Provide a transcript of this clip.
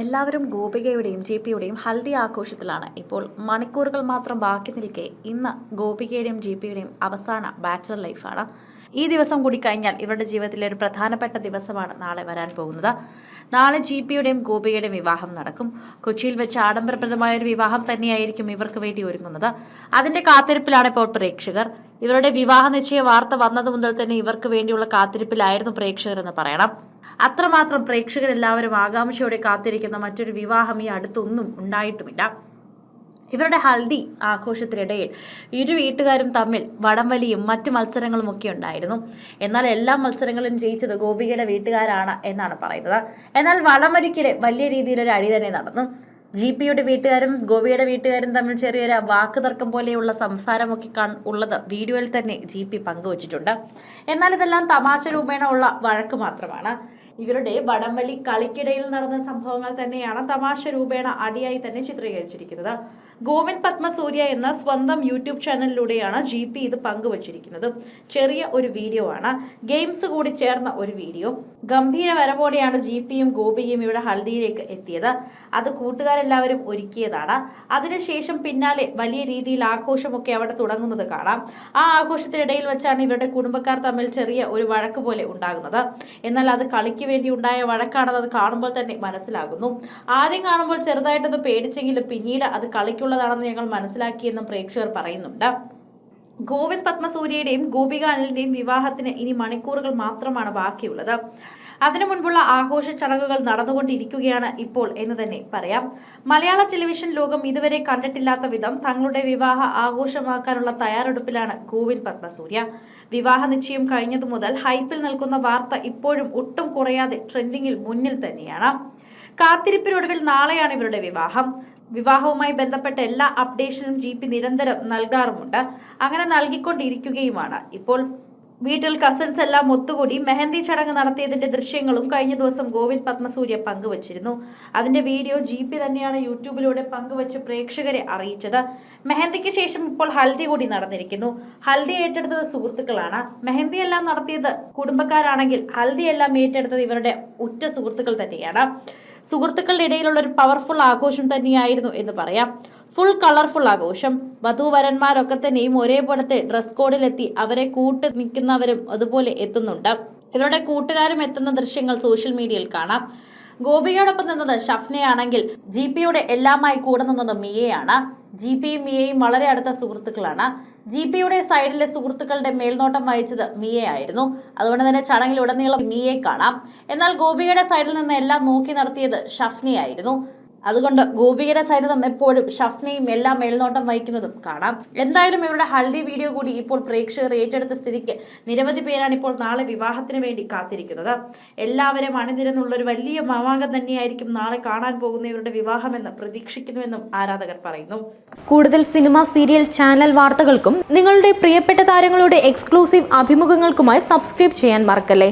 എല്ലാവരും ഗോപികയുടെയും ജെ പിയുടെയും ഹൽദി ആഘോഷത്തിലാണ്. ഇപ്പോൾ മണിക്കൂറുകൾ മാത്രം ബാക്കി നിൽക്കെ ഇന്ന് ഗോപികയുടെയും ജെ പിയുടെയും അവസാന ബാച്ചലർ ലൈഫാണ്. ഈ ദിവസം കൂടി കഴിഞ്ഞാൽ ഇവരുടെ ജീവിതത്തിലെ ഒരു പ്രധാനപ്പെട്ട ദിവസമാണ് നാളെ വരാൻ പോകുന്നത്. നാളെ ജി പിയുടെയും ഗോപികയുടെയും വിവാഹം നടക്കും. കൊച്ചിയിൽ വെച്ച് ആഡംബരപ്രദമായ ഒരു വിവാഹം തന്നെയായിരിക്കും ഇവർക്ക് വേണ്ടി ഒരുങ്ങുന്നത്. അതിന്റെ കാത്തിരിപ്പിലാണ് ഇപ്പോൾ പ്രേക്ഷകർ. ഇവരുടെ വിവാഹ നിശ്ചയ വാർത്ത വന്നത് മുതൽ തന്നെ ഇവർക്ക് വേണ്ടിയുള്ള കാത്തിരിപ്പിലായിരുന്നു പ്രേക്ഷകർ എന്ന് പറയണം. അത്രമാത്രം പ്രേക്ഷകരെല്ലാവരും ആകാംക്ഷയോടെ കാത്തിരിക്കുന്ന മറ്റൊരു വിവാഹം ഈ അടുത്തൊന്നും ഉണ്ടായിട്ടുമില്ല. ഇവരുടെ ഹൽദി ആഘോഷത്തിനിടയിൽ ഇരു വീട്ടുകാരും തമ്മിൽ വടംവലിയും മറ്റു മത്സരങ്ങളും ഒക്കെ ഉണ്ടായിരുന്നു. എന്നാൽ എല്ലാ മത്സരങ്ങളും ജയിച്ചത് ഗോപികയുടെ വീട്ടുകാരാണ് എന്നാണ് പറയുന്നത്. എന്നാൽ വടംവലിക്കിടെ വലിയ രീതിയിലൊരു അടി തന്നെ നടന്നു. ജി പിയുടെ വീട്ടുകാരും ഗോപിയുടെ വീട്ടുകാരും തമ്മിൽ ചെറിയൊരു വാക്ക് തർക്കം പോലെയുള്ള സംസാരമൊക്കെ ഉള്ളത് വീഡിയോയിൽ തന്നെ ജി പി പങ്കുവച്ചിട്ടുണ്ട്. എന്നാൽ ഇതെല്ലാം തമാശ രൂപേണ ഉള്ള വഴക്ക് മാത്രമാണ്. ഇവരുടെ വടംവലി കളിക്കിടയിൽ നടന്ന സംഭവങ്ങൾ തന്നെയാണ് തമാശ രൂപേണ അടിയായി തന്നെ ചിത്രീകരിച്ചിരിക്കുന്നത്. ഗോവിന്ദ് പത്മസൂര്യ എന്ന സ്വന്തം യൂട്യൂബ് ചാനലിലൂടെയാണ് ജി പി ഇത് പങ്കുവച്ചിരിക്കുന്നത്. ചെറിയ ഒരു വീഡിയോ ആണ്. ഗെയിംസ് കൂടി ചേർന്ന ഒരു വീഡിയോ. ഗംഭീര വരവോടെയാണ് ജി പിയും ഗോപിയും ഇവിടെ ഹൽദിയിലേക്ക് എത്തിയത്. അത് കൂട്ടുകാരെല്ലാവരും ഒരുക്കിയതാണ്. അതിനുശേഷം പിന്നാലെ വലിയ രീതിയിൽ ആഘോഷമൊക്കെ അവിടെ തുടങ്ങുന്നത് കാണാം. ആ ആഘോഷത്തിനിടയിൽ വെച്ചാണ് ഇവരുടെ കുടുംബക്കാർ തമ്മിൽ ചെറിയ ഒരു വഴക്ക് പോലെ ഉണ്ടാകുന്നത്. എന്നാൽ അത് കളിക്ക് വേണ്ടി ഉണ്ടായ വഴക്കാണെന്ന് അത് കാണുമ്പോൾ തന്നെ മനസ്സിലാകുന്നു. ആദ്യം കാണുമ്പോൾ ചെറുതായിട്ടൊന്ന് പേടിച്ചെങ്കിലും പിന്നീട് അത് കളിക്കുള്ളതാണെന്ന് ഞങ്ങൾ മനസ്സിലാക്കിയെന്നും പ്രേക്ഷകർ പറയുന്നുണ്ട്. ഗോവിന്ദ് പത്മസൂര്യയുടെയും ഗോപിക അനിലിന്റെയും വിവാഹത്തിന് ഇനി മണിക്കൂറുകൾ മാത്രമാണ് ബാക്കിയുള്ളത്. അതിനു മുൻപുള്ള ആഘോഷ ചടങ്ങുകൾ നടന്നുകൊണ്ടിരിക്കുകയാണ് ഇപ്പോൾ എന്ന് തന്നെ പറയാം. മലയാള ടെലിവിഷൻ ലോകം ഇതുവരെ കണ്ടിട്ടില്ലാത്ത വിധം തങ്ങളുടെ വിവാഹ ആഘോഷമാക്കാനുള്ള തയ്യാറെടുപ്പിലാണ് ഗോവിന്ദ് പത്മസൂര്യ. വിവാഹ നിശ്ചയം കഴിഞ്ഞതു മുതൽ ഹൈപ്പിൽ നിൽക്കുന്ന വാർത്ത ഇപ്പോഴും ഒട്ടും കുറയാതെ ട്രെൻഡിങ്ങിൽ മുന്നിൽ തന്നെയാണ്. കാത്തിരിപ്പിനൊടുവിൽ നാളെയാണ് ഇവരുടെ വിവാഹം. വിവാഹവുമായി ബന്ധപ്പെട്ട എല്ലാ അപ്ഡേഷനും ജി പി നിരന്തരം നൽകാറുമുണ്ട്. അങ്ങനെ നൽകിക്കൊണ്ടിരിക്കുകയുമാണ്. ഇപ്പോൾ വീട്ടിൽ കസിൻസ് എല്ലാം ഒത്തുകൂടി മെഹന്തി ചടങ്ങ് നടത്തിയതിന്റെ ദൃശ്യങ്ങളും കഴിഞ്ഞ ദിവസം ഗോവിന്ദ് പത്മസൂര്യ പങ്കുവച്ചിരുന്നു. അതിന്റെ വീഡിയോ ജി പി തന്നെയാണ് യൂട്യൂബിലൂടെ പങ്കുവച്ച് പ്രേക്ഷകരെ അറിയിച്ചത്. മെഹന്തിക്ക് ശേഷം ഇപ്പോൾ ഹൽദി കൂടി നടന്നിരിക്കുന്നു. ഹൽദി ഏറ്റെടുത്തത് സുഹൃത്തുക്കളാണ്. മെഹന്തി എല്ലാം നടത്തിയത് കുടുംബക്കാരാണെങ്കിൽ ഹൽദി എല്ലാം ഏറ്റെടുത്തത് ഇവരുടെ ഉറ്റ സുഹൃത്തുക്കൾ തന്നെയാണ്. സുഹൃത്തുക്കളുടെ ഇടയിലുള്ള ഒരു പവർഫുൾ ആഘോഷം തന്നെയായിരുന്നു എന്ന് പറയാം. ഫുൾ കളർഫുൾ ആഘോഷം വധുവരന്മാരൊക്കെ തന്നെയും ഒരേപോലത്തെ ഡ്രസ് കോഡിലെത്തി അവരെ കൂട്ട് നിൽക്കുന്നവരും അതുപോലെ എത്തുന്നുണ്ട്. ഇവരുടെ കൂട്ടുകാരും എത്തുന്ന ദൃശ്യങ്ങൾ സോഷ്യൽ മീഡിയയിൽ കാണാം. ഗോപികയോടൊപ്പം നിന്നത് ഷഫ്നയാണെങ്കിൽ ജി പിയുടെ എല്ലാമായി കൂടെ നിന്നത് മിയയാണ്. ജി പിയും മിയയും വളരെ അടുത്ത സുഹൃത്തുക്കളാണ്. ജി പിയുടെ സൈഡിലെ സുഹൃത്തുക്കളുടെ മേൽനോട്ടം വഹിച്ചത് മിയയായിരുന്നു. അതുകൊണ്ട് തന്നെ ചടങ്ങിൽ ഉടനീളം മിയയെ കാണാം. എന്നാൽ ഗോപിയുടെ സൈഡിൽ നിന്ന് എല്ലാം നോക്കി നടത്തിയത് ഷഫ്നിയായിരുന്നു. അതുകൊണ്ട് ഗോപികയുടെ സൈഡിൽ നിന്ന് എപ്പോഴും ഷഫ്നയും എല്ലാം മേൽനോട്ടം വഹിക്കുന്നതും കാണാം. എന്തായാലും ഇവരുടെ ഹൽദി വീഡിയോ കൂടി ഇപ്പോൾ പ്രേക്ഷകർ ഏറ്റെടുത്ത സ്ഥിതിക്ക് നിരവധി പേരാണ് ഇപ്പോൾ നാളെ വിവാഹത്തിന് വേണ്ടി കാത്തിരിക്കുന്നത്. എല്ലാവരും അണിനിരന്നുള്ളൊരു വലിയ മാമാങ്കം തന്നെയായിരിക്കും നാളെ കാണാൻ പോകുന്ന ഇവരുടെ വിവാഹമെന്ന് പ്രതീക്ഷിക്കുന്നുവെന്നും ആരാധകർ പറയുന്നു. കൂടുതൽ സിനിമ സീരിയൽ ചാനൽ വാർത്തകൾക്കും നിങ്ങളുടെ പ്രിയപ്പെട്ട താരങ്ങളുടെ എക്സ്ക്ലൂസീവ് അഭിമുഖങ്ങൾക്കുമായി സബ്സ്ക്രൈബ് ചെയ്യാൻ മറക്കല്ലേ?